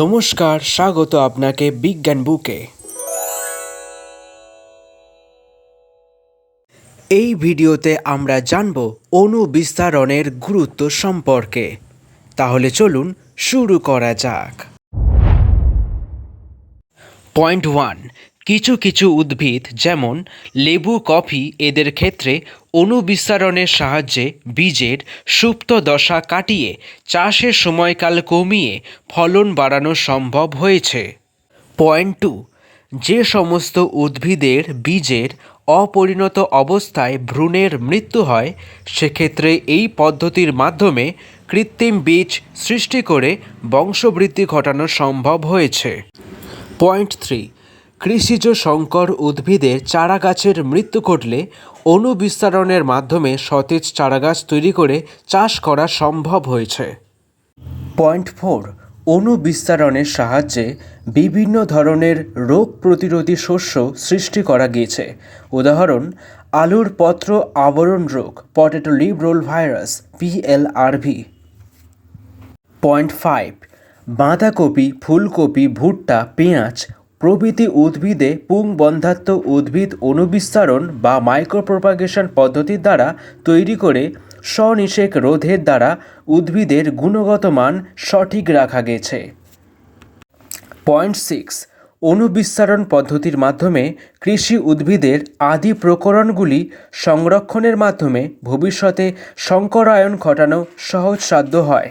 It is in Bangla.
নমস্কার, স্বাগত আপনাকে বিজ্ঞান বুকে। এই ভিডিওতে আমরা জানব অণু বিস্তারণের গুরুত্ব সম্পর্কে। তাহলে চলুন শুরু করা যাক। পয়েন্ট ওয়ান, কিছু কিছু উদ্ভিদ যেমন লেবু, কফি এদের ক্ষেত্রে অণু বিস্তারণের সাহায্যে বীজের সুপ্ত দশা কাটিয়ে চাষের সময়কাল কমিয়ে ফলন বাড়ানো সম্ভব হয়েছে। পয়েন্ট টু, যে সমস্ত উদ্ভিদের বীজের অপরিণত অবস্থায় ভ্রূণের মৃত্যু হয়, সেক্ষেত্রে এই পদ্ধতির মাধ্যমে কৃত্রিম বীজ সৃষ্টি করে বংশবৃদ্ধি ঘটানো সম্ভব হয়েছে। পয়েন্ট থ্রি, কৃষিজ সংকর উদ্ভিদের চারাগাছের মৃত্যু ঘটলে অণু বিস্তারণের মাধ্যমে সতেজ চারাগাছ তৈরি করে চাষ করা সম্ভব হয়েছে। পয়েন্ট ফোর অণু বিস্তারণের সাহায্যে বিভিন্ন ধরনের রোগ প্রতিরোধী শস্য সৃষ্টি করা গিয়েছে। উদাহরণ, আলুর পত্র আবরণ রোগ, potato leaf roll virus, PLRV. Point five বাঁধাকপি, ফুলকপি, ভুট্টা, পেঁয়াজ প্রভৃতি উদ্ভিদে পুংবন্ধাত্ম উদ্ভিদ অনুবিস্তারণ বা মাইক্রোপ্রোপাগেশন পদ্ধতির দ্বারা তৈরি করে স্বনিষেক রোধের দ্বারা উদ্ভিদের গুণগত মান সঠিক রাখা গেছে। পয়েন্ট সিক্স, অনুবিস্তারণ পদ্ধতির মাধ্যমে কৃষি উদ্ভিদের আদি প্রকরণগুলি সংরক্ষণের মাধ্যমে ভবিষ্যতে সংকরায়ন ঘটানো সহজসাধ্য হয়।